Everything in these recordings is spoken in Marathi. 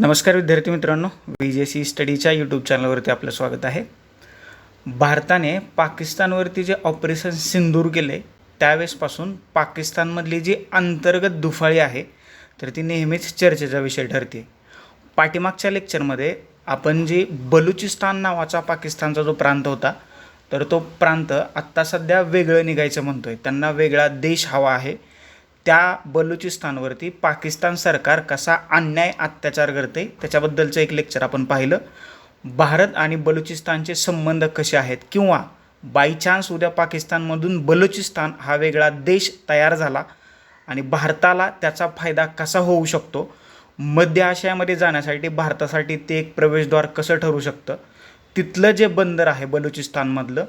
नमस्कार विद्यार्थी मित्रांनो बी जे सी स्टडीच्या यूट्यूब चॅनलवरती आपलं स्वागत आहे. भारताने पाकिस्तानवरती जे ऑपरेशन सिंदूर केले त्यावेळेसपासून पाकिस्तानमधली जी अंतर्गत दुफाळी आहे तर ती नेहमीच चर्चेचा विषय ठरते पाठीमागच्या लेक्चरमध्ये आपण जी बलुचिस्तान नावाचा पाकिस्तानचा जो प्रांत होता तर तो प्रांत आत्ता सध्या वेगळं निघायचं म्हणतोय. त्यांना वेगळा देश हवा आहे. त्या बलुचिस्तानवरती पाकिस्तान सरकार कसा अन्याय अत्याचार करते त्याच्याबद्दलचं एक लेक्चर आपण पाहिलं. भारत आणि बलुचिस्तानचे संबंध कसे आहेत? किंवा बाय चान्स उद्या पाकिस्तानमधून बलुचिस्तान हा वेगळा देश तयार झाला आणि भारताला त्याचा फायदा कसा होऊ शकतो? मध्य आशियामध्ये जाण्यासाठी भारतासाठी ते एक प्रवेशद्वार कसं ठरू शकतं? तिथलं जे बंदर आहे बलुचिस्तानमधलं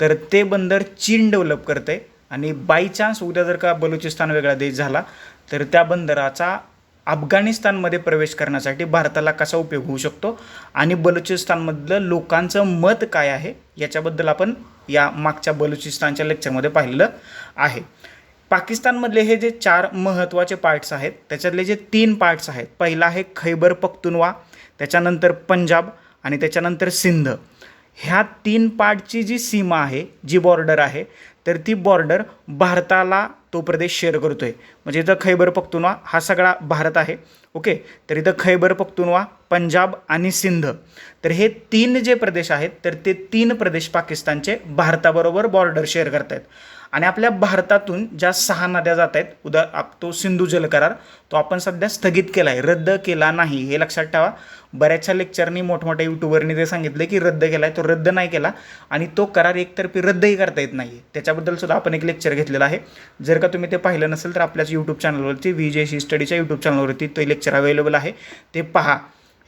तर ते बंदर चीन डेव्हलप करते आणि बाय चान्स उद्या जर का बलुचिस्तान वेगळा देश झाला तर त्या बंदराचा अफगाणिस्तानमध्ये प्रवेश करण्यासाठी भारताला कसा उपयोग होऊ शकतो आणि बलुचिस्तानमधलं लोकांचं मत काय आहे याच्याबद्दल आपण या मागच्या बलुचिस्तानच्या लेक्चरमध्ये पाहिलेलं आहे. पाकिस्तानमधले हे जे चार महत्त्वाचे पार्ट्स आहेत त्याच्यातले जे तीन पार्ट्स आहेत पहिला आहे खैबर पख्तुनवा त्याच्यानंतर पंजाब आणि त्याच्यानंतर सिंध. ह्या तीन पार्टची जी सीमा आहे जी बॉर्डर आहे तर ती बॉर्डर भारताला तो प्रदेश शेअर करतो आहे म्हणजे इथं खैबर पख्तुनवा हा सगळा भारत आहे. ओके? तर इथं खैबर पख्तुनवा पंजाब आणि सिंध. तर हे तीन जे प्रदेश आहेत तर ते तीन प्रदेश पाकिस्तानचे भारताबरोबर बॉर्डर शेअर करत आहेत आणि आपल्या भारतातून ज्या सहा नद्या जात आहेत उदा आप तो सिंधू जल करार तो आपण सध्या स्थगित केला आहे रद्द केला नाही. हे लक्षात ठेवा. बऱ्याचशा लेक्चरनी मोठमोठ्या यूट्यूबरनी ते सांगितलं की रद्द केला आहे तो रद्द नाही केला आणि तो करार एकतर्फी रद्दही करता येत नाही त्याच्याबद्दल सुद्धा आपण एक लेक्चर घेतलेलं आहे. जर का तुम्ही ते पाहिलं नसेल तर आपल्याच यूट्यूब चॅनलवरती व्ही जे सी स्टडीच्या यूट्यूब चॅनलवरती ते लेक्चर अवेलेबल आहे. ते पहा.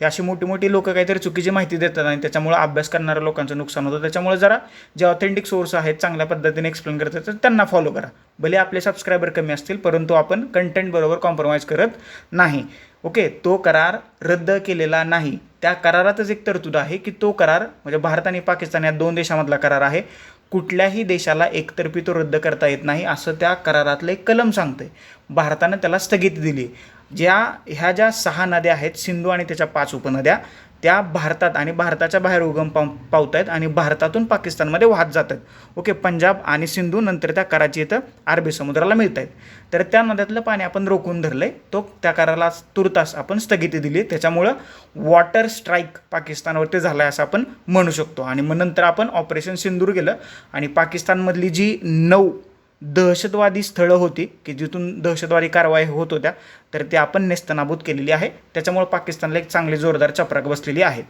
हे अशी मोठी मोठी लोकं काहीतरी चुकीची माहिती देतात आणि त्याच्यामुळं अभ्यास करणाऱ्या लोकांचं नुकसान होतं. त्याच्यामुळे जरा जे ऑथेंटिक सोर्स आहेत चांगल्या पद्धतीने एक्सप्लेन करतात तर त्यांना फॉलो करा. भले आपले सबस्क्रायबर कमी असतील परंतु आपण कंटेंट बरोबर कॉम्प्रोमाइज करत नाही. ओके तो करार रद्द केलेला नाही. त्या करारातच एक तरतूद आहे की तो करार म्हणजे भारत आणि पाकिस्तान या दोन देशामधला करार आहे. कुठल्याही देशाला एकतर्फी तो रद्द करता येत नाही असं त्या करारातलं एक कलम सांगतंय. भारतानं त्याला स्थगिती दिली. ज्या ह्या ज्या सहा नद्या आहेत सिंधू आणि त्याच्या पाच उपनद्या त्या भारतात आणि भारताच्या बाहेर उगम पाव पावत आहेत आणि भारतातून पाकिस्तानमध्ये वाहत जात आहेत ओके पंजाब आणि सिंधू नंतर त्या कराची इथं अरबी समुद्राला मिळत आहेत तर त्या नद्यातलं पाणी आपण रोखून धरलं आहे तो त्या कराला तुर्तास आपण स्थगिती दिली त्याच्यामुळं वॉटर स्ट्राईक पाकिस्तानवरती झाला आहे असं आपण म्हणू शकतो. आणि मग नंतर आपण ऑपरेशन सिंदूर गेलं आणि पाकिस्तानमधली जी नऊ दहशतवादी स्थळं होती की जिथून दहशतवादी कारवाई होत होत्या तर ते आपण नेस्तनाबूत केलेली आहे. त्याच्यामुळे पाकिस्तानला एक चांगली जोरदार चपराक बसलेली आहे.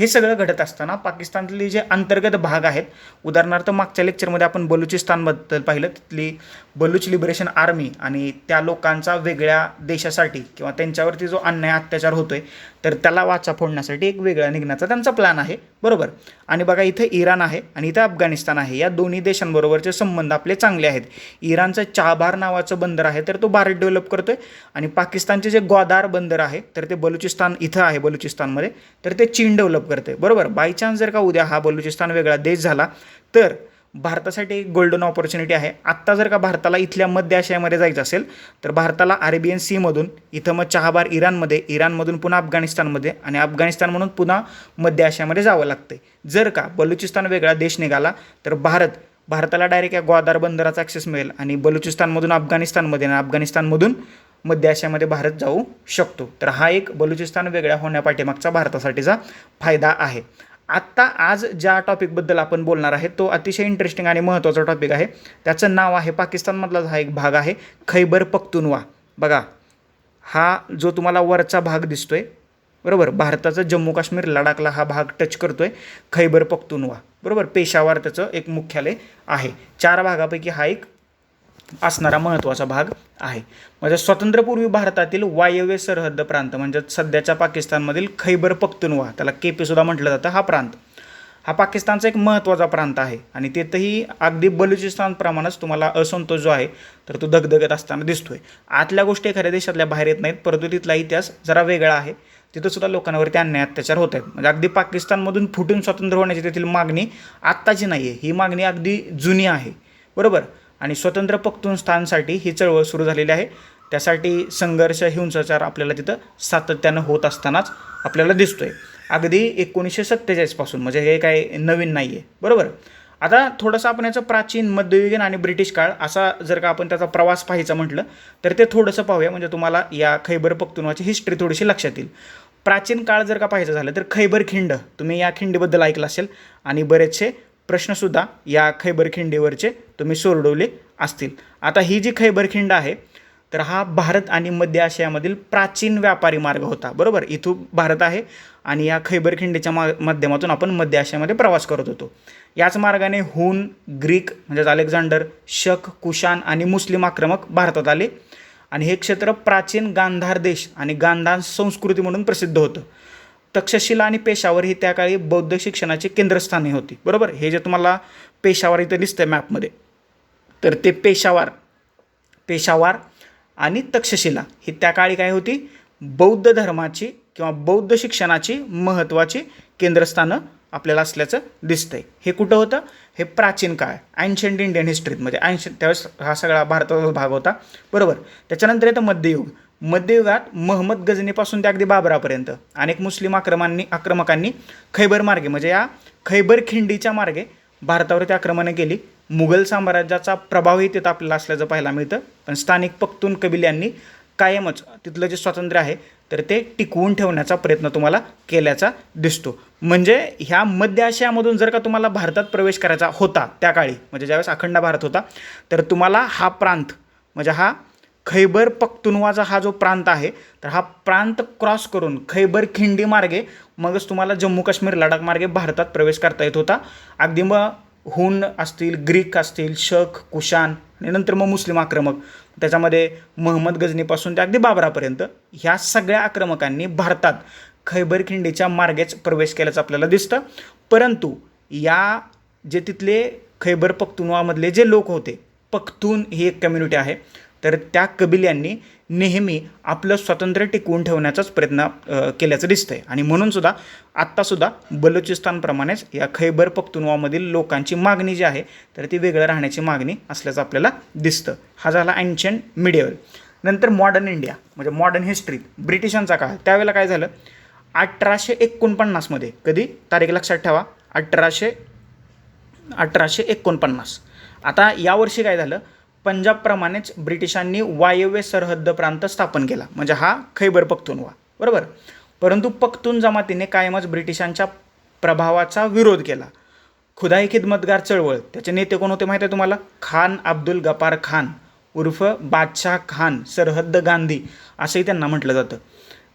हे सगळं घडत असताना पाकिस्तानातले जे अंतर्गत भाग आहेत उदाहरणार्थ मागच्या लेक्चरमध्ये आपण बलुचिस्तानबद्दल पाहिलं तिथली बलुच लिबरेशन आर्मी आणि त्या लोकांचा वेगळ्या देशासाठी किंवा त्यांच्यावरती जो अन्याय अत्याचार होतोय तर त्याला वाचा फोडण्यासाठी एक वेगळा निघण्याचा त्यांचा प्लॅन आहे. बरोबर? आणि बघा इथं इराण आहे आणि इथं अफगाणिस्तान आहे. या दोन्ही देशांबरोबरचे संबंध आपले चांगले आहेत. इराणचं चाबार नावाचं बंदर आहे तर तो भारत डेव्हलप करतोय. आणि पाकिस्तानचे जे ग्वादार बंदर आहे तर ते बलुचिस्तान इथं आहे बलुचिस्तानमध्ये. तर ते चीन डेव्हलप करते. बरोबर? बाय चान्स जर का उद्या हा बलुचिस्तान वेगळा देश झाला तर भारतासाठी एक गोल्डन ऑपॉर्च्युनिटी आहे. आत्ता जर का भारताला इथल्या मध्य आशियामध्ये जायचं असेल तर भारताला अरेबियन सीमधून इथं मग चहाबार इराणमध्ये इराणमधून पुन्हा अफगाणिस्तानमध्ये आणि अफगाणिस्तान म्हणून पुन्हा मध्य आशियामध्ये जावं लागतं जर का बलुचिस्तान वेगळा देश निघाला तर भारत भारताला डायरेक्ट या ग्वादार बंदराचा ॲक्सेस मिळेल आणि बलुचिस्तानमधून अफगाणिस्तानमध्ये आणि अफगाणिस्तानमधून मध्य आशियामध्ये भारत जाऊ शकतो. तर हा एक बलुचिस्तान वेगळ्या होण्यापाठीमागचा भारतासाठीचा फायदा आहे. आत्ता आज ज्या टॉपिकबद्दल आपण बोलणार आहे तो अतिशय इंटरेस्टिंग आणि महत्त्वाचा टॉपिक आहे. त्याचं नाव आहे पाकिस्तानमधला हा एक भाग आहे खैबर पख्तुनवा. बघा हा जो तुम्हाला वरचा भाग दिसतोय बरोबर? भारताचं जम्मू काश्मीर लडाखला हा भाग टच करतोय खैबर पख्तुनवा. बरोबर? पेशावर त्याचं एक मुख्यालय आहे. चार भागापैकी हा एक असणारा महत्त्वाचा भाग आहे. म्हणजे स्वातंत्र्यपूर्वी भारतातील वायव्य सरहद्द प्रांत म्हणजे सध्याच्या पाकिस्तानमधील खैबर पख्तुनवा त्याला के म्हटलं जातं हा प्रांत. हा पाकिस्तानचा एक महत्त्वाचा प्रांत आहे आणि तिथंही अगदी बलुचिस्तानप्रमाणेच तुम्हाला असंतोष जो आहे तर तो धगधगत असताना दिसतोय. आतल्या गोष्टी एखाद्या देशातल्या बाहेर येत नाहीत परंतु तिथला इतिहास जरा वेगळा आहे. तिथंसुद्धा लोकांवरती अन्याय अत्याचार होत आहेत. म्हणजे अगदी पाकिस्तानमधून फुटून स्वतंत्र होण्याची तेथील मागणी आत्ताची नाही आहे ही मागणी अगदी जुनी आहे. बरोबर? आणि स्वतंत्र पख्तूनस्थानसाठी ही चळवळ सुरू झालेली आहे. त्यासाठी संघर्ष हिंसाचार आपल्याला तिथं सातत्यानं होत असतानाच आपल्याला दिसतो आहे अगदी एकोणीसशे सत्तेचाळीसपासून म्हणजे हे काय नवीन नाही आहे बरोबर? आता थोडंसं आपण याचं प्राचीन मध्ययुगीन आणि ब्रिटिश काळ असा जर का आपण त्याचा प्रवास पाहायचा म्हटलं तर ते थोडंसं पाहूया. म्हणजे तुम्हाला या खैबर पख्तुनवाची हिस्ट्री थोडीशी लक्षात येईल. प्राचीन काळ जर का पाहायचं झालं तर खैबर खिंड तुम्ही या खिंडीबद्दल ऐकलं असेल आणि बरेचसे प्रश्नसुद्धा या खैबरखिंडीवरचे तुम्ही सोडवले असतील. आता ही जी खैबरखिंड आहे तर हा भारत आणि मध्य आशियामधील प्राचीन व्यापारी मार्ग होता बरोबर? इथून भारत आहे आणि या खैबरखिंडीच्या मा माध्यमातून आपण मध्य आशियामध्ये प्रवास करत होतो. याच मार्गाने हुन ग्रीक म्हणजेच अलेक्झांडर शक कुशान आणि मुस्लिम आक्रमक भारतात आले. आणि हे क्षेत्र प्राचीन गांधार देश आणि गांधार संस्कृती म्हणून प्रसिद्ध होतं. तक्षशिला आणि पेशावर ही त्या काळी बौद्ध शिक्षणाची केंद्रस्थाने होती. बरोबर? हे जे तुम्हाला पेशावर इथं दिसतंय मॅपमध्ये. तर ते पेशावर पेशावर आणि तक्षशिला ही त्या काळी काय होती? बौद्ध धर्माची किंवा बौद्ध शिक्षणाची महत्त्वाची केंद्रस्थानं आपल्याला असल्याचं दिसतंय. हे कुठं होतं? हे प्राचीन काळ अँशंट इंडियन हिस्ट्रीमध्ये अँशंट त्यावेळेस हा सगळा भारताचा भाग होता. बरोबर? त्याच्यानंतर येतं मध्ययुग. मध्ययुगात महम्मद गजनीपासून ते अगदी बाबरापर्यंत अनेक मुस्लिम आक्रमांनी आक्रमकांनी खैबर मार्गे म्हणजे या खैबर खिंडीच्या मार्गे भारतावरती आक्रमणं केली मुघल साम्राज्याचा प्रभावही तिथं आपल्याला असल्याचं पाहायला मिळतं. पण स्थानिक पख्तून कबिल्यांनी कायमच तिथलं जे स्वातंत्र्य आहे तर ते टिकवून ठेवण्याचा प्रयत्न तुम्हाला केल्याचा दिसतो. म्हणजे ह्या मध्य आशियामधून जर का तुम्हाला भारतात प्रवेश करायचा होता त्या काळी म्हणजे ज्यावेळेस अखंड भारत होता तर तुम्हाला हा प्रांत म्हणजे हा खैबर पख्तुनवाचा हा जो प्रांत आहे तर हा प्रांत क्रॉस करून खैबर खिंडी मार्गे मगच तुम्हाला जम्मू काश्मीर लडाख मार्गे भारतात प्रवेश करता येत होता. अगदी मग हुन असतील ग्रीक असतील शक कुशान आणि नंतर मग मुस्लिम आक्रमक त्याच्यामध्ये महम्मद गजनीपासून ते अगदी बाबरापर्यंत ह्या सगळ्या आक्रमकांनी भारतात खैबर खिंडीच्या मार्गेच प्रवेश केल्याचं आपल्याला दिसतं. परंतु या जे तिथले खैबर पख्तुनवामधले जे लोक होते पख्तून ही एक कम्युनिटी आहे. तर त्या कबिल्यांनी नेहमी आपलं स्वातंत्र्य टिकवून ठेवण्याचाच प्रयत्न केल्याचं केल्याचं दिसतंय. आणि म्हणूनसुद्धा आत्तासुद्धा बलुचिस्तानप्रमाणेच या खैबर पख्तुनवामधील लोकांची मागणी जी आहे तर ती वेगळं राहण्याची मागणी असल्याचं आपल्याला दिसतं. हा झाला अँशंट मिडियल नंतर मॉडर्न इंडिया म्हणजे मॉडर्न हिस्ट्रीत ब्रिटिशांचा काळ. त्यावेळेला काय झालं? अठराशे एकोणपन्नासमध्ये कधी? तारीख लक्षात ठेवा. अठराशे अठराशे एकोणपन्नास. आता यावर्षी काय झालं? पंजाबप्रमाणेच ब्रिटिशांनी वायव्य सरहद्द प्रांत स्थापन केला. म्हणजे हा खैबर पख्तुनवा. बरोबर? परंतु पख्तून जमातीने कायमच ब्रिटिशांच्या प्रभावाचा विरोध केला. खुदाई खिदमतगार चळवळ. त्याचे नेते कोण होते माहिती आहे तुम्हाला? खान अब्दुल गपार खान. उर्फ बादशाह खान सरहद्द गांधी असंही त्यांना म्हटलं जातं.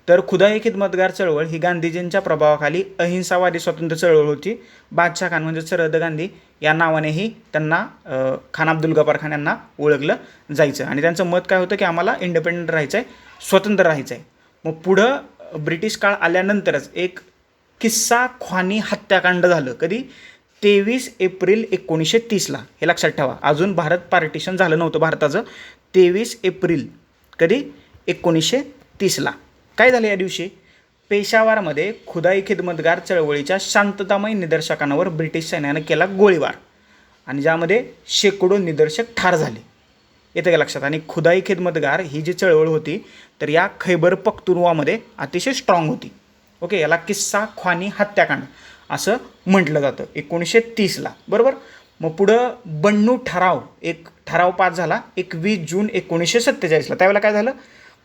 तर खुदाई खिदमतगार चळवळ ही गांधीजींच्या प्रभावाखाली अहिंसावादी स्वातंत्र्य चळवळ होती. बादशाह खान म्हणजे सरहद गांधी या नावानेही त्यांना खान अब्दुल गफार खान यांना ओळखलं जायचं. आणि त्यांचं मत काय होतं की आम्हाला इंडिपेंडंट राहायचं आहे स्वतंत्र राहायचं आहे मग पुढं ब्रिटिश काळ आल्यानंतरच एक किस्सा ख्वानी हत्याकांड झालं. कधी? तेवीस एप्रिल एकोणीसशे तीसला हे लक्षात ठेवा. अजून भारत पार्टिशन झालं नव्हतं भारताचं. तेवीस एप्रिल. कधी? एकोणीसशे तीसला काय झालं या दिवशी? पेशावरमध्ये खुदाई खिदमतगार चळवळीच्या शांततामय निदर्शकांवर ब्रिटिश सैन्यानं केला गोळीबार आणि ज्यामध्ये शेकडो निदर्शक ठार झाले. येतं का लक्षात? आणि खुदाई खिदमतगार ही जी चळवळ होती तर या खैबर पख्तुनवामध्ये अतिशय स्ट्रॉंग होती. ओके याला किस्सा ख्वानी हत्याकांड असं म्हटलं जातं एकोणीसशे तीसला. बरोबर? मग पुढं बन्नू ठराव एक ठराव पास झाला एकवीस जून एकोणीसशे सत्तेचाळीसला. त्यावेळेला काय झालं?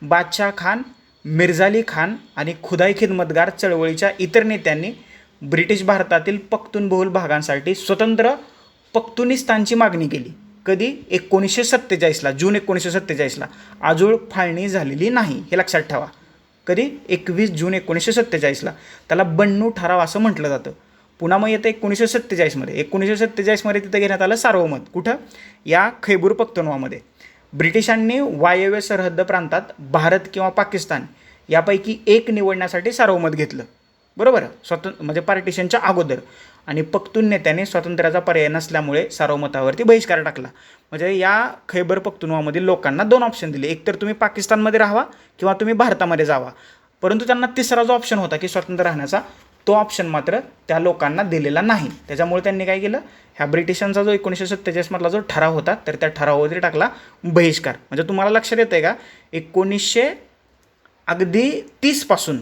बादशाह खान मिर्झाली खान आणि खुदाई खिदमतगार चळवळीच्या इतर नेत्यांनी ब्रिटिश भारतातील पख्तूनबहुल भागांसाठी स्वतंत्र पख्तुनिस्तानची मागणी केली. कधी? एकोणीसशे सत्तेचाळीसला जून एकोणीसशे सत्तेचाळीसला. आजूळ फाळणी झालेली नाही हे लक्षात ठेवा. कधी? एकवीस जून एकोणीसशे सत्तेचाळीसला. त्याला बन्नू ठराव असं म्हटलं जातं. पुन्हा मग येतं एकोणीसशे सत्तेचाळीसमध्ये. एकोणीसशे सत्तेचाळीसमध्ये तिथं घेण्यात आलं सार्वमत. कुठं? या खैबूर पख्तनवामध्ये. ब्रिटिशांनी वायव्य सरहद्द प्रांतात भारत किंवा पाकिस्तान यापैकी एक निवडण्यासाठी सार्वमत घेतलं. बरोबर? स्वतंत्र म्हणजे पार्टिशनच्या अगोदर. आणि पख्तून नेत्याने स्वातंत्र्याचा पर्याय नसल्यामुळे सार्वमतावरती बहिष्कार टाकला. म्हणजे या खैबर पख्तुनवामधील लोकांना दोन ऑप्शन दिले. एकतर तुम्ही पाकिस्तानमध्ये राहावा किंवा तुम्ही भारतामध्ये जावा. परंतु त्यांना तिसरा जो ऑप्शन होता की स्वतंत्र राहण्याचा तो ऑप्शन मात्र त्या लोकांना दिलेला नाही. त्याच्यामुळे त्यांनी काय केलं? ह्या ब्रिटिशांचा जो एकोणीसशे सत्तेचाळीसमधला जो ठराव होता तर त्या ठरावावरती टाकला बहिष्कार. म्हणजे तुम्हाला लक्षात येतं आहे का? एकोणीसशे अगदी तीसपासून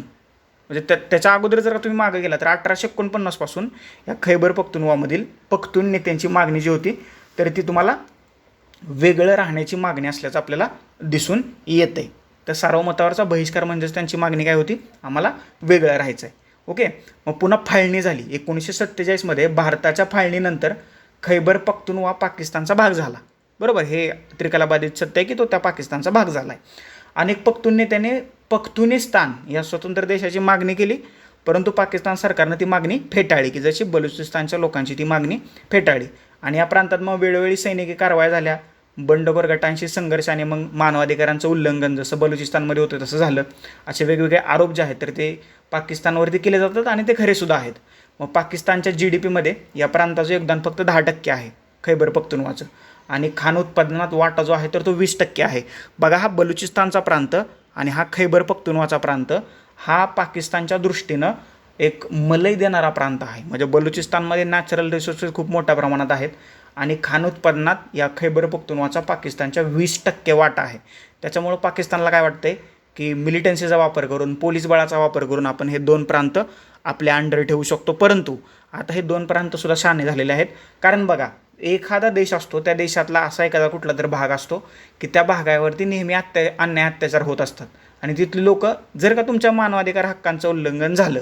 म्हणजे त्या त्याच्या अगोदर जर का तुम्ही मागं गेला तर अठराशे एकोणपन्नासपासून या खैबर पख्तुनवामधील पख्तून नेत्यांची मागणी जी होती तर ती तुम्हाला वेगळं राहण्याची मागणी असल्याचं आपल्याला दिसून येतं आहे तर सार्वमतावरचा बहिष्कार म्हणजेच त्यांची मागणी काय होती? आम्हाला वेगळं राहायचं आहे ओके? मग पुन्हा फाळणी झाली. एकोणीसशे सत्तेचाळीसमध्ये भारताच्या फाळणीनंतर खैबर पख्तुनवा पाकिस्तानचा भाग झाला. बरोबर? हे त्रिकलाबाधित सत्य आहे की तो त्या पाकिस्तानचा भाग झाला आहे अनेक पख्तून नेत्याने पख्तुनिस्तान या स्वतंत्र देशाची मागणी केली परंतु पाकिस्तान सरकारनं ती मागणी फेटाळली की जशी बलुचिस्तानच्या लोकांची ती मागणी फेटाळली. आणि या प्रांतात मग वेळोवेळी सैनिकी कारवाया झाल्या. बंडखोर गटांशी संघर्ष आणि मग मानवाधिकारांचं उल्लंघन जसं बलुचिस्तानमध्ये होतं तसं झालं. असे वेगवेगळे आरोप जे आहेत तर ते पाकिस्तानवरती केले जातात आणि ते खरेसुद्धा आहेत. मग पाकिस्तानच्या जी डी पीमध्ये या प्रांताचं योगदान फक्त दहा टक्के आहे खैबर पख्तुनवाचं. आणि खान उत्पादनात वाटा जो आहे तर तो वीस टक्के आहे. बघा हा बलुचिस्तानचा प्रांत आणि हा खैबर पख्तुनवाचा प्रांत हा पाकिस्तानच्या दृष्टीनं एक मलई देणारा प्रांत आहे. म्हणजे बलुचिस्तानमध्ये नॅचरल रिसोर्सेस खूप मोठ्या प्रमाणात आहेत. आणि खान उत्पादनात या खैबर पख्तुनवाचा पाकिस्तानच्या वीस टक्के वाटा आहे. त्याच्यामुळं पाकिस्तानला काय वाटतंय? की मिलिटन्सीचा वापर करून पोलीस बळाचा वापर करून आपण हे दोन प्रांत आपल्या अंडर ठेवू शकतो. परंतु आता हे दोन प्रांतसुद्धा शहाणे झालेले आहेत. कारण बघा एखादा देश असतो त्या देशातला असा एखादा कुठला तर भाग असतो की त्या भागावरती नेहमी अत्या अन्याय अत्याचार होत असतात. आणि तिथली लोक जर का तुमच्या मानवाधिकार हक्कांचं उल्लंघन झालं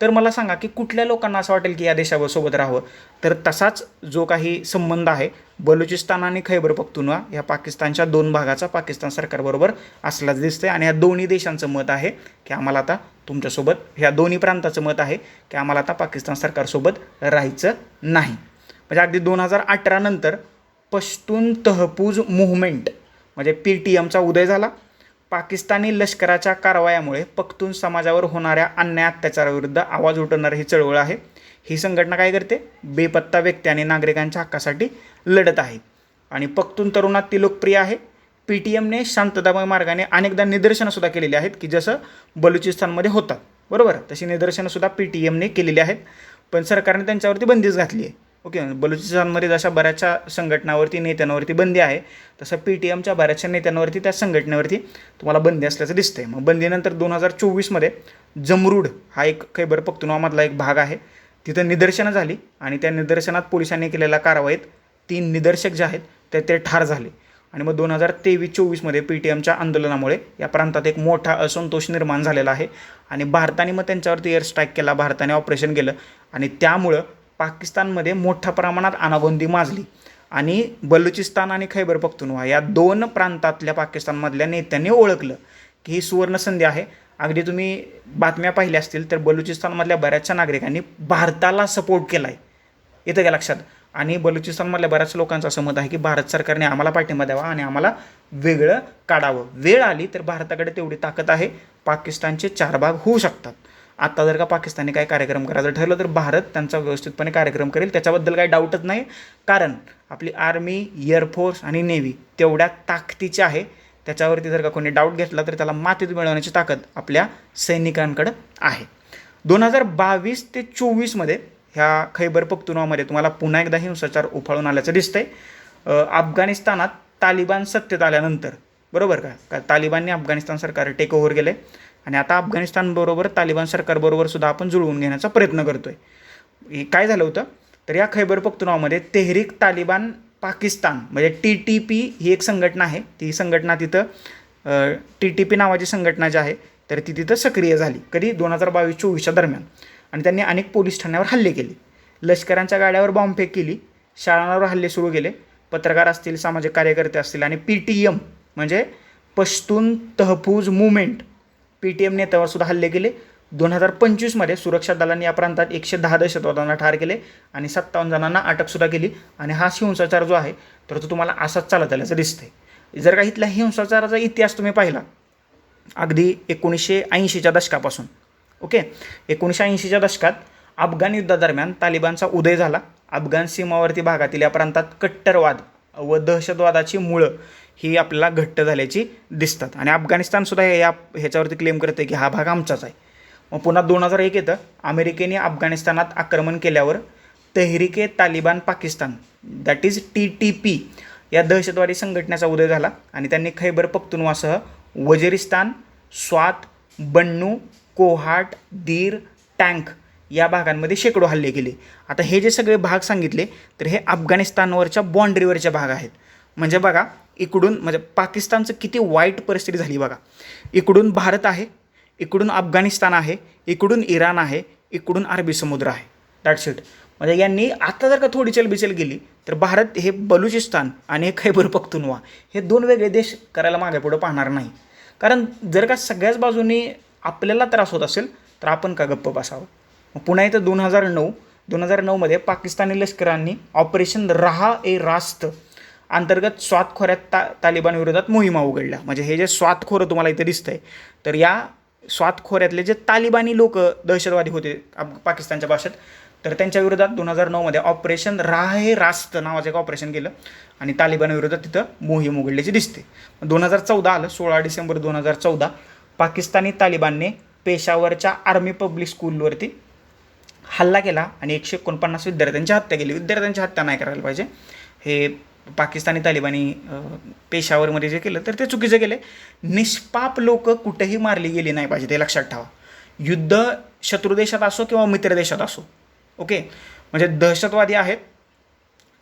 तर मला सांगा की कुठल्या लोकांना असं वाटेल की या देशासोबत राहावं? तर तसाच जो काही संबंध आहे बलुचिस्तान आणि खैबर पख्तुनवा या पाकिस्तानच्या दोन भागाचा पाकिस्तान सरकारबरोबर असलाच दिसतंय. आणि या दोन्ही देशांचं मत आहे की आम्हाला आता तुमच्यासोबत ह्या दोन्ही प्रांताचं मत आहे की आम्हाला आता पाकिस्तान सरकारसोबत राहायचं नाही. म्हणजे अगदी दोन हजार अठरानंतर पश्तून तहपूज मुवमेंट म्हणजे पी टी एमचा उदय झाला. पाकिस्तानी लष्कराच्या कारवायामुळे पख्तून समाजावर होणाऱ्या अन्याय अत्याचाराविरुद्ध आवाज उठवणारी ही चळवळ आहे. ही संघटना काय करते? बेपत्ता व्यक्ती आणि नागरिकांच्या हक्कासाठी लढत आहे. आणि पख्तून तरुणात ती लोकप्रिय आहे. पी टी एमने शांततामय मार्गाने अनेकदा निदर्शनंसुद्धा केलेली आहेत की जसं बलुचिस्तानमध्ये होतात. बरोबर? तशी निदर्शनंसुद्धा पी टी एमने केलेली आहेत. पण सरकारने त्यांच्यावरती बंदीच घातली आहे. ओके बलुचिस्तानमध्ये जशा बऱ्याचशा संघटनावरती नेत्यांवरती बंदी आहे तसं पी टी एमच्या बऱ्याचशा नेत्यांवरती त्या संघटनेवरती तुम्हाला बंदी असल्याचं दिसतंय. मग बंदीनंतर दोन हजार चोवीसमध्ये जमरूड हा एक खैबर पख्तुनवामधला एक भाग आहे. तिथं निदर्शनं झाली आणि त्या निदर्शनात पोलिसांनी केलेल्या कारवाईत तीन निदर्शक जे आहेत ते ते ठार झाले. आणि मग दोन हजार तेवीस चोवीसमध्ये पी टी एमच्या आंदोलनामुळे या प्रांतात एक मोठा असंतोष निर्माण झालेला आहे. आणि भारताने मग त्यांच्यावरती एअर स्ट्राईक केला भारताने ऑपरेशन केलं. आणि त्यामुळं पाकिस्तानमध्ये मोठ्या प्रमाणात अनागोंदी माजली. आणि बलुचिस्तान आणि खैबर पख्तुनवा या दोन प्रांतातल्या पाकिस्तानमधल्या नेत्यांनी ओळखलं की ही सुवर्णसंधी आहे. अगदी तुम्ही बातम्या पाहिल्या असतील तर बलुचिस्तानमधल्या बऱ्याचशा नागरिकांनी भारताला सपोर्ट केला आहे येतं का लक्षात. आणि बलुचिस्तानमधल्या बऱ्याच लोकांचं असं मत आहे की भारत सरकारने आम्हाला पाठिंबा द्यावा आणि आम्हाला वेगळं काढावं. वेळ आली तर भारताकडे तेवढी ताकद आहे. पाकिस्तानचे चार भाग होऊ शकतात. आता जर का पाकिस्तानने काय कार्यक्रम करायचं ठरलं तर भारत त्यांचा व्यवस्थितपणे कार्यक्रम करेल त्याच्याबद्दल काही डाऊटच नाही. कारण आपली आर्मी एअरफोर्स आणि नेव्ही तेवढ्या ताकदीची आहे. त्याच्यावरती जर का कोणी डाऊट घेतला तर त्याला मातीत मिळवण्याची ताकद आपल्या सैनिकांकडं आहे. दोन हजार बावीस ते चोवीसमध्ये ह्या खैबर पख्तुनवामध्ये तुम्हाला पुन्हा एकदा हिंसाचार उफाळून आल्याचं दिसतंय. अफगाणिस्तानात तालिबान सत्तेत आल्यानंतर बरोबर का? का तालिबानने अफगाणिस्तान सरकार टेक ओव्हर केले आणि आता अफगाणिस्तानबरोबर तालिबान सरकारबरोबर सुद्धा आपण जुळवून घेण्याचा प्रयत्न करतोय. हे काय झालं होतं? तर या खैबर पख्तुनवामध्ये तेहरीक तालिबान पाकिस्तान म्हणजे टी टी पी ही एक संघटना आहे. ती संघटना तिथं टी टी पी नावाची संघटना जी आहे तर ती तिथं सक्रिय झाली कधी? दोन हजार बावीस चोवीसच्या दरम्यान. आणि त्यांनी अनेक पोलीस ठाण्यावर हल्ले केले. लष्करांच्या गाड्यावर बॉम्बफेक केली. शाळांवर हल्ले सुरू केले. पत्रकार असतील सामाजिक कार्यकर्ते असतील आणि पी टी एम म्हणजे Pashtun Tahafuz movement P T M नेत्यावर सुद्धा हल्ले केले. दोन हजार पंचवीसमध्ये सुरक्षा दलांनी या प्रांतात एकशे दहा दहशतवाद्यांना ठार केले आणि सत्तावन्न जणांना अटकसुद्धा केली. आणि हा हिंसाचार जो आहे तर तो तुम्हाला असाच चालत आल्याचं दिसतंय. जर का इथल्या हिंसाचाराचा इतिहास तुम्ही पाहिला अगदी एकोणीसशे ऐंशीच्या दशकापासून ओके? एकोणीसशे ऐंशीच्या दशकात अफगाण युद्धादरम्यान तालिबानचा उदय झाला. अफगाण सीमावर्ती भागातील या प्रांतात कट्टरवाद व दहशतवादाची मुळं ही आपल्याला घट्ट झाल्याची दिसतात. आणि अफगाणिस्तानसुद्धा हे या ह्याच्यावरती क्लेम करते की हा भाग आमचाच आहे. मग पुन्हा दोन हजार एक येतं. अमेरिकेने अफगाणिस्तानात आक्रमण केल्यावर Tehrike Taliban Pakistan that is T T P या दहशतवादी संघटनेचा उदय झाला. आणि त्यांनी खैबर पख्तुनवासह वजिरिस्तान स्वात बन्नू कोहाट दीर टँक या भागांमध्ये शेकडो हल्ले केले. आता हे जे सगळे भाग सांगितले तर हे अफगाणिस्तानवरच्या बाँड्रीवरच्या भाग आहेत. म्हणजे बघा इकडून म्हणजे पाकिस्तानचं किती वाईट परिस्थिती झाली बघा. इकडून भारत आहे इकडून अफगाणिस्तान आहे इकडून इराण आहे इकडून अरबी समुद्र आहे. दॅट्स इट म्हणजे यांनी आता जर का थोडी चलबिचल गेली तर भारत हे बलुचिस्तान आणि हे खैबर पख्तुनवा हे दोन वेगळे देश करायला मागे पुढं पाहणार नाही. कारण जर का सगळ्याच बाजूनी आपल्याला त्रास होत असेल तर आपण का गप्प बसावं? मग पुन्हा इथं दोन हजार नऊ दोन हजार नऊमध्ये पाकिस्तानी लष्करांनी ऑपरेशन रहा ए रास्त अंतर्गत स्वात खोऱ्यात ता तालिबान विरोधात मोहिमा उघडल्या. म्हणजे हे जे स्वातखोरं तुम्हाला इथं दिसतंय तर या स्वात खोऱ्यातले जे तालिबानी लोक दहशतवादी होते पाकिस्तानच्या भाषेत तर त्यांच्या विरोधात दोन हजार नऊमध्ये ऑपरेशन राह हे रास्त नावाचं एक ऑपरेशन केलं आणि तालिबानविरोधात तिथं मोहीम उघडल्याची दिसते. दोन हजार चौदा आलं सोळा डिसेंबर दोन हजार चौदा पाकिस्तानी तालिबानने पेशावरच्या आर्मी पब्लिक स्कूलवरती हल्ला केला आणि एकशे एकोणपन्नास विद्यार्थ्यांची हत्या केली. विद्यार्थ्यांची हत्या नाही करायला पाहिजे. हे पाकिस्तानी तालिबानी पेशावरमध्ये जे केलं तर ते चुकीचं केलं निष्पाप लोक कुठेही मारली गेली नाही पाहिजे ते लक्षात ठेवा. युद्ध शत्रू देशात असो किंवा मित्र देशात असो ओके? म्हणजे दहशतवादी आहेत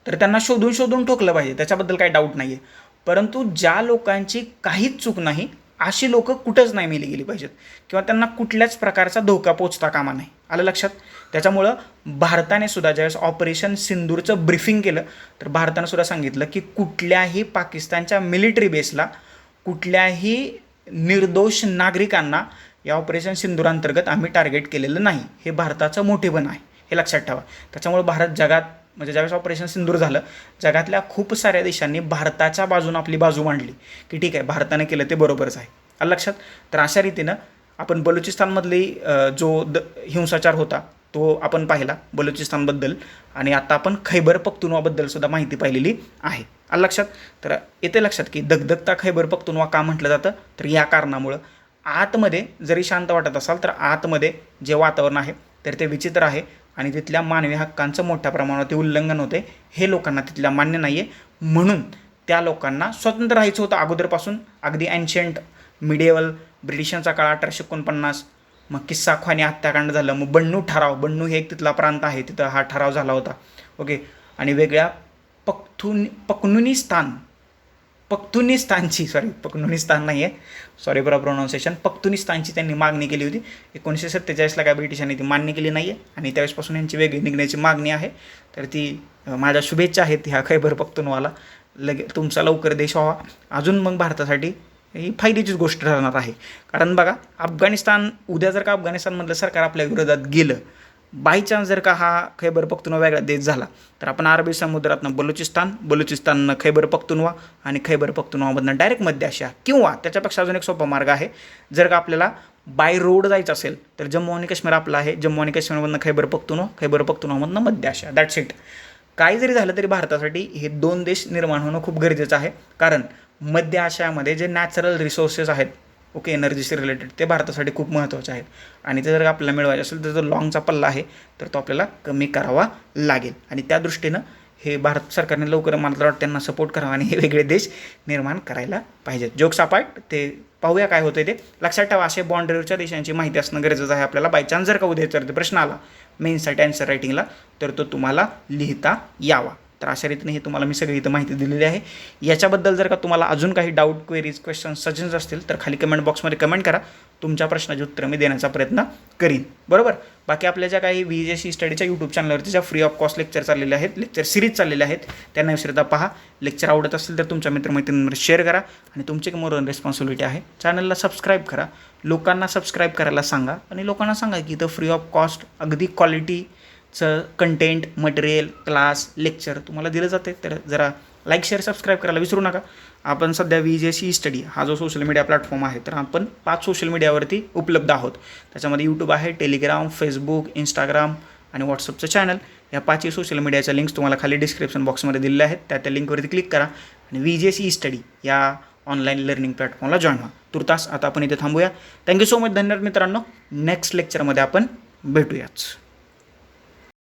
तर त्यांना शोधून शोधून ठोकलं पाहिजे त्याच्याबद्दल काही डाऊट नाही आहे परंतु ज्या लोकांची काहीच चूक नाही अशी लोकं कुठंच नाही मेली गेली पाहिजेत. किंवा त्यांना कुठल्याच प्रकारचा धोका पोचता कामा नाही आलं लक्षात? त्याच्यामुळं भारताने सुद्धा ज्यावेळेस ऑपरेशन सिंदूरचं ब्रिफिंग केलं तर भारतानं सुद्धा सांगितलं की कुठल्याही पाकिस्तानच्या मिलिटरी बेसला कुठल्याही निर्दोष नागरिकांना या ऑपरेशन सिंदूरांतर्गत आम्ही टार्गेट केलेलं नाही. हे भारताचं मोठेपण आहे हे लक्षात ठेवा. त्याच्यामुळे भारत जगात म्हणजे ज्यावेळेस ऑपरेशन सिंदूर झालं जगातल्या खूप साऱ्या देशांनी भारताच्या बाजूनं आपली बाजू मांडली की ठीक आहे भारताने केलं ते बरोबरच आहे. आलं लक्षात? तर अशा रीतीनं आपण बलुचिस्तानमधली जो द हिंसाचार होता तो आपण पाहिला बलुचिस्तानबद्दल. आणि आता आपण खैबर पख्तुनवाबद्दल सुद्धा माहिती पाहिलेली आहे. आलं लक्षात? तर येते लक्षात की दगदगता खैबर पख्तुनवा का म्हटलं जातं? तर या कारणामुळं. आतमध्ये जरी शांत वाटत असाल तर आतमध्ये जे वातावरण आहे तर ते विचित्र आहे. आणि तिथल्या मानवी हक्कांचं मोठ्या प्रमाणावरती उल्लंघन होते हे लोकांना तिथल्या मान्य नाही आहे म्हणून त्या लोकांना स्वतंत्र राहायचं होतं अगोदरपासून. अगदी अँशंट मिडिएवल ब्रिटिशांचा काळ अठराशे एकोणपन्नास मग किस्साख्वानी हत्याकांड झालं. मग बन्नू ठराव बन्नू हे एक तिथला प्रांत आहे तिथं हा ठराव झाला होता. ओके? आणि वेगळ्या पक्थुन पक्नुनिस्तान पख्तुनिस्तानची सॉरी पक्नुनिस्तान नाही आहे सॉरी बरं प्रोनाऊन्सिएशन पक्तुनिस्तानची त्यांनी मागणी केली होती. एकोणीसशे सत्तेचाळीसला काय ब्रिटिशांनी ती मान्य केली नाही आहे आणि त्यावेळेसपासून यांची वेगळी निघण्याची मागणी आहे. तर ती माझ्या शुभेच्छा आहेत ह्या खैबर पख्तुनवाला लगे तुमचा लवकर देश व्हावा. अजून मग भारतासाठी ही फायद्याचीच गोष्ट ठरणार आहे. कारण बघा अफगाणिस्तान उद्या जर का अफगाणिस्तानमधलं सरकार आपल्या विरोधात गेलं बाय चान्स जर का हा खैबर पख्तुनवा वेगळा देश झाला तर आपण अरबी समुद्रातनं बलुचिस्तान बलुचिस्ताननं खैबर पख्तुनवा आणि खैबर पख्तुनवामधनं डायरेक्ट मध्य आशिया किंवा त्याच्यापेक्षा अजून एक सोपा मार्ग आहे जर का आपल्याला बाय रोड जायचं असेल तर जम्मू आणि काश्मीर आपलं आहे. जम्मू आणि काश्मीरमधनं खैबर पख्तुनवा खैबर पख्तुनवामधनं मध्य आशिया. दॅट्स इट काही जरी झालं तरी भारतासाठी हे दोन देश निर्माण होणं खूप गरजेचं आहे. कारण मध्य आशियामध्ये जे नॅचरल रिसोर्सेस आहेत ओके एनर्जीशी रिलेटेड ते भारतासाठी खूप महत्त्वाचे आहेत. आणि ते जर आपल्याला मिळवायचे असेल तर जो लॉंगचा पल्ला आहे तर तो आपल्याला कमी करावा लागेल. आणि त्या दृष्टीनं हे भारत सरकारने लवकर मला वाटतं त्यांना सपोर्ट करावा आणि हे वेगळे देश निर्माण करायला पाहिजेत. जोक्स अपार्ट ते पाहूया काय होतं ते. लक्षात ठेवा असे बाँड्रीवरच्या देशांची माहिती असणं गरजेचं आहे आपल्याला. बाय चान्स जर का उद्या तर प्रश्न आला मेन्ससाठी आन्सर रायटिंगला तर तो तुम्हाला लिहिता यावा. तर अशा रीतीने हे तुम्हाला मी सगळी इथं माहिती दिलेली आहे. याच्याबद्दल जर का तुम्हाला अजून काही डाऊट क्वेरीज क्वेश्चन सजेशन्स असतील तर खाली कमेंट बॉक्समध्ये कमेंट करा. तुमच्या प्रश्नाची उत्तरं मी देण्याचा प्रयत्न करीन. बरोबर? बाकी आपल्या ज्या काही व्ही जे सी स्टडीच्या यूट्यूब चॅनलवरती ज्या फ्री ऑफ कॉस्ट लेक्चर चाललेले आहेत लेक्चर सिरीज चाललेले आहेत त्यांना विसरता पहा. लेक्चर आवडत असेल तर तुमच्या मित्रमैत्रिणींवर शेअर करा आणि तुमची एक मोर रिस्पॉन्सिबिलिटी आहे. चॅनलला सबस्क्राईब करा. लोकांना सबस्क्राईब करायला सांगा आणि लोकांना सांगा की इथं फ्री ऑफ कॉस्ट अगदी क्वालिटी चं कंटेंट मटेरियल क्लास लेक्चर तुम्हाला दिलं जाते. तर जरा लाईक शेअर सबस्क्राईब करायला विसरू नका. आपण सध्या व्ही जे सी स्टडी हा जो सोशल मीडिया प्लॅटफॉर्म आहे तर आपण पाच सोशल मीडियावरती उपलब्ध आहोत. त्याच्यामध्ये यूट्यूब आहे टेलिग्राम फेसबुक इंस्टाग्राम आणि व्हॉट्सअपचं चॅनल या पाचही सोशल मीडियाच्या लिंक्स तुम्हाला खाली डिस्क्रिप्शन बॉक्समध्ये दिलेल्या आहेत. त्या त्या लिंकवरती क्लिक करा आणि व्ही जे सी स्टडी या ऑनलाईन लर्निंग प्लॅटफॉर्मला जॉईन व्हा. तुर्तास आता आपण इथे थांबूया. थँक्यू सो मच धन्यवाद मित्रांनो. नेक्स्ट लेक्चरमध्ये आपण भेटूयाच.